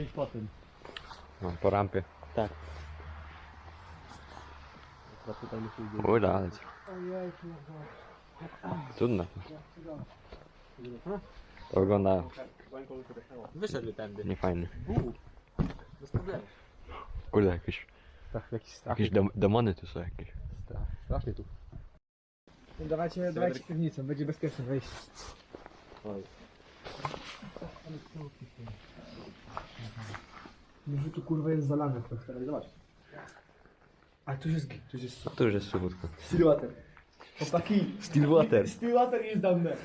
iść po tym. No, po rampie. Tak. Chyba tutaj musi iść. Uda, ale co? Ojej, Trudno. To wygląda Wyszedł tędy. niefajnie. Uuu, bez problemu. Kurde, jakieś, Tak, jakiś strach. jakieś dem demony tu są jakieś. strach. Strasznie tu. Dawajcie, dawajcie piwnicę, będzie bezpieczne wejście. Oj. Może tu kurwa jest zalane trochę. Teraz zobacz. A tu jest, tu jest No to już jest suchutko. Stillwater. Chłopaki, Stillwater. Stillwater jest down there.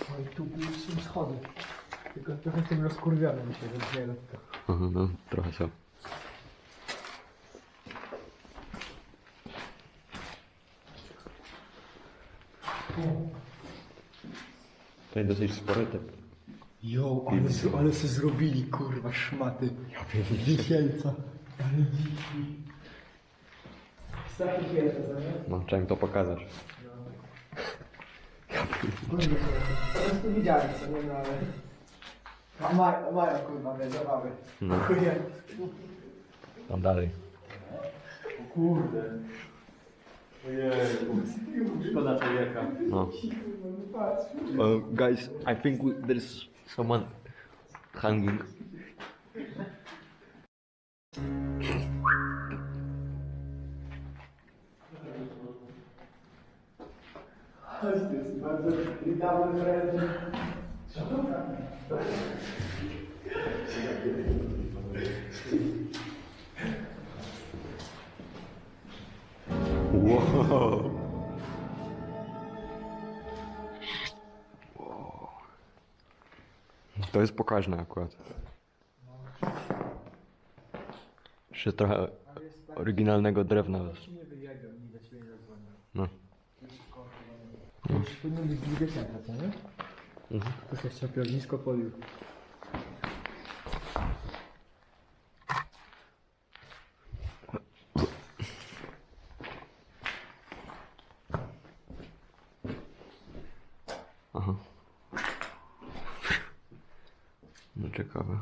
Oj, tu są schody. Tylko trochę tym rozkurwione mi się, więc nie wiem to. Mhm, No, trochę są. Tutaj dosyć spory te Jo, ale, ale se zrobili kurwa szmaty. Wisielca. Ale dziki. Strasznie pierwsze, co nie? No, chciałem to pokazać. Teraz to widziałem, co nie, no ale... A mają, mają kurwa, wiesz, zabawy. No, tam dalej. Kurde. Szkoda człowieka. No. Uh, guys, I think we, there's someone hanging. Bardzo witamy wręcz. Wow. To jest pokaźne akurat. Jeszcze trochę oryginalnego drewna. No. Powinien być co nie? Mhm. To się jeszcze ognisko. No ciekawe.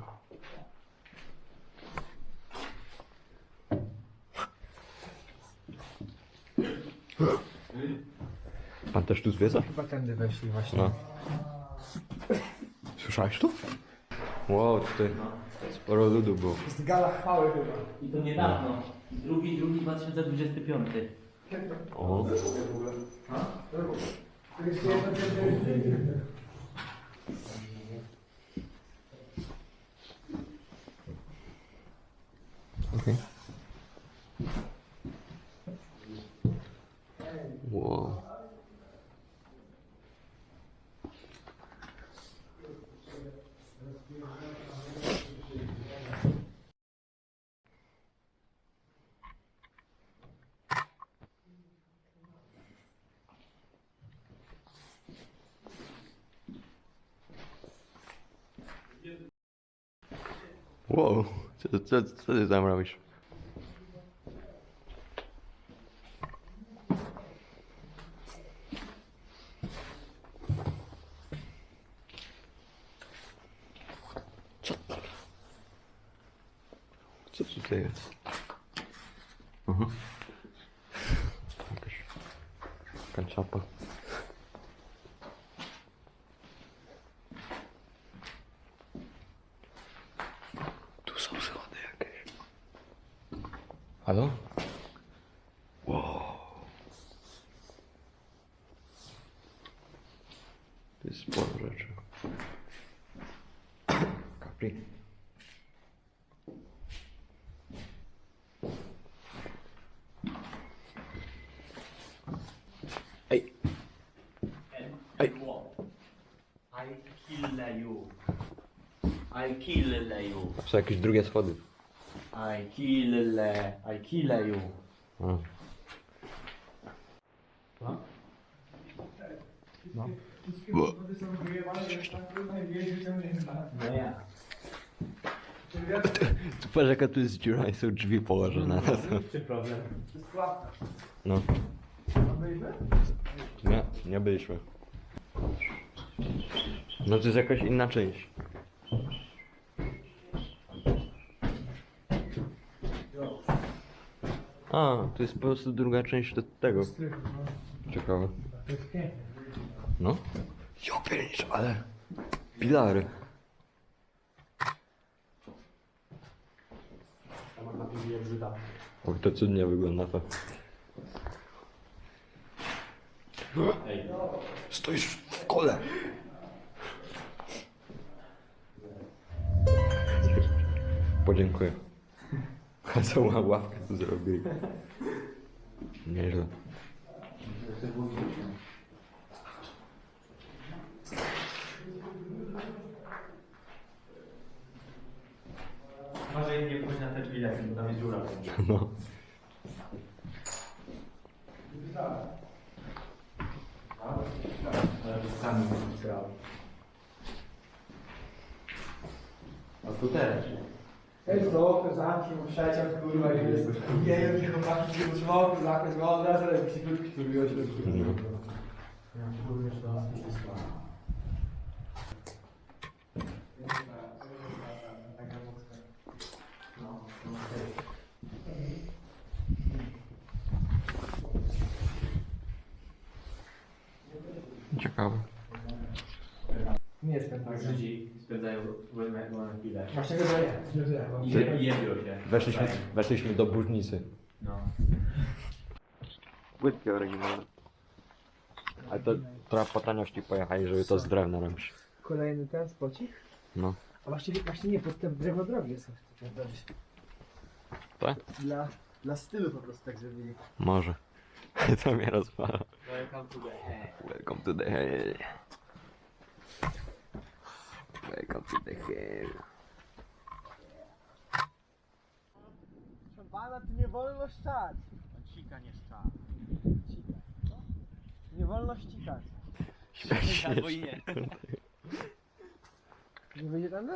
Pan też tu zwiedza? Chyba tędy weszli właśnie. No. Słyszałeś to? Wow, tutaj sporo ludu było. Jest gala chwały chyba. I to niedawno. Drugi, drugi 2025. O. Okej. Wow, co, co, co ty tam robisz? Co tutaj jest? Mhm. Jakaś. Tu Halo? Wow. To jest sporo rzeczy. Capri. Ej, Ej. I kill you. I kill you. są jakieś drugie schody. I kill I kill you. A. No ja. Tu patrz jaka tu jest dziura i są drzwi położone na to. Czy problem? No. Nie, nie byliśmy. No to jest jakaś inna część. A, to jest po prostu druga część do tego. Ciekawe. No. Ja piernicz, ale... Pilary. Tam na tym jak Żyda. O, to cudnie wygląda to. Stoisz w kole. Podziękuję. Całą ławkę tu zrobili. Nieźle. może nie pójść na te drzwi, jak tam jest dziura. No. Ale to sami grał. A tu też. Ej, to oko zamknij, bo przeciąg kurwa i jest. Nie wiem, czy chłopaki się utrzymało, oko zamknąć, bo od razu lepiej krótki, który już Ciekawe. Nie jestem tak. Właśnie go I je- się. Weszliśmy, weszliśmy do burznicy. No. Płytki oryginalne. Ale to trochę po taniości pojechali, żeby to z drewna robić. Kolejny ten spocik? No. A właściwie, właśnie nie, pod tym drewno drogi jest. Tak? Dla, dla stylu po prostu tak zrobili. Może. to mnie rozwala. Welcome to the hell. Welcome to the hell. Welcome to the hell. Proszę pana, tu nie wolno szczać. Cika nie szcza. Nie wolno ścikać. Albo i nie. Nie wyjdzie tam?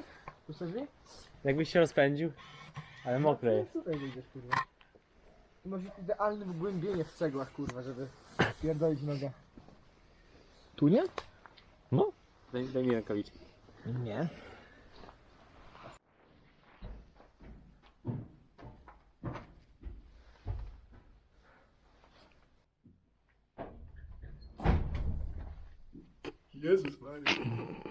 Sobie drzwi? Jakbyś się rozpędził. Ale mokre jest. Tutaj wyjdziesz, kurwa. Tu masz idealne wgłębienie w cegłach, kurwa, żeby pierdolić nogę. Tu nie? No. Daj, daj mi rękawiczki. Nie. Jezus Maria.